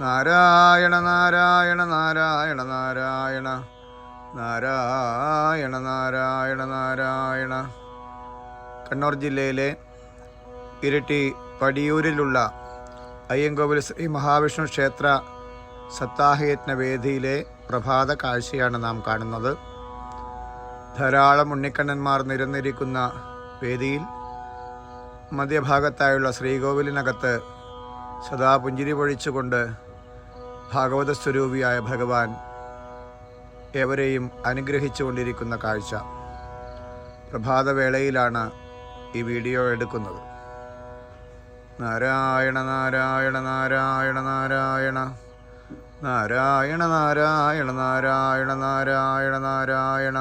നാരായണ നാരായണ നാരായണ നാരായണ. നാരായണ നാരായണ നാരായണ. കണ്ണൂർ ജില്ലയിലെ ഇരട്ടി പടിയൂരിലുള്ള അയ്യങ്കോവിൽ ശ്രീ മഹാവിഷ്ണു ക്ഷേത്ര സപ്താഹയജ്ഞ വേദിയിലെ പ്രഭാത കാഴ്ചയാണ് നാം കാണുന്നത്. ധാരാളം ഉണ്ണിക്കണ്ണന്മാർ നിരന്നിരിക്കുന്ന വേദിയിൽ മധ്യഭാഗത്തായുള്ള ശ്രീകോവിലിനകത്ത് സദാ പുഞ്ചിരി പൊഴിച്ചുകൊണ്ട് ഭാഗവത സ്വരൂപിയായ ഭഗവാൻ ഏവരെയും അനുഗ്രഹിച്ചുകൊണ്ടിരിക്കുന്ന കാഴ്ച. പ്രഭാതവേളയിലാണ് ഈ വീഡിയോ എടുക്കുന്നത്. നാരായണ നാരായണ നാരായണ നാരായണ നാരായണ. നാരായണ നാരായണ നാരായണ നാരായണ നാരായണ.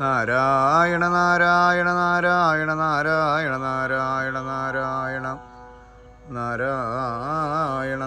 നാരായണ നാരായണ നാരായണ നാരായണ നാരായണ നാരായണ. നാരായണ